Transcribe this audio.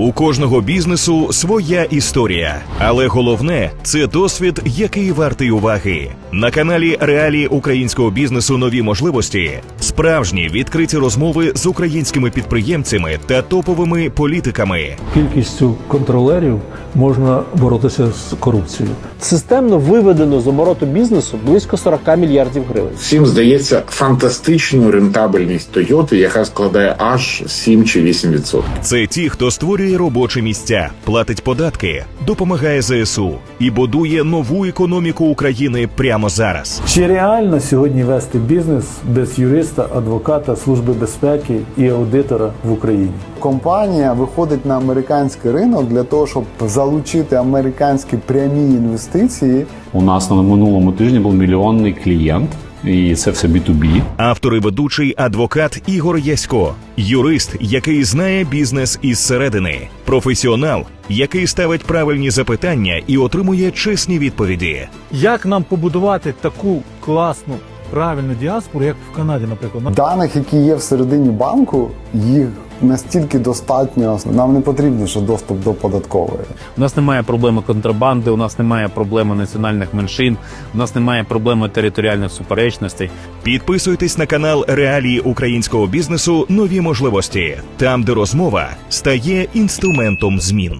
У кожного бізнесу своя історія, але головне це досвід, який вартий уваги. На каналі Реалії українського бізнесу нові можливості справжні відкриті розмови з українськими підприємцями та топовими політиками. Кількістю контролерів можна боротися з корупцією. Системно виведено з обороту бізнесу близько 40 мільярдів гривень. Всім здається фантастичну рентабельність Тойоти, яка складає аж 7 чи 8 відсотків. Це ті, хто створює робочі місця, платить податки, допомагає ЗСУ і будує нову економіку України прямо зараз. Чи реально сьогодні вести бізнес без юриста, адвоката, служби безпеки і аудитора в Україні? Компанія виходить на американський ринок для того, щоб залучити американські прямі інвестиції. У нас на минулому тижні був мільйонний клієнт, і це все B2B. Автор і ведучий адвокат Ігор Ясько, юрист, який знає бізнес із середини, професіонал, який ставить правильні запитання і отримує чесні відповіді. Як нам побудувати таку класну правильну діаспору, як в Канаді, наприклад? Даних, які є всередині банку, їх настільки достатньо. Нам не потрібно ще доступ до податкової. У нас немає проблеми контрабанди, у нас немає проблеми національних меншин, у нас немає проблеми територіальних суперечностей. Підписуйтесь на канал Реалії українського бізнесу Нові можливості, там, де розмова стає інструментом змін.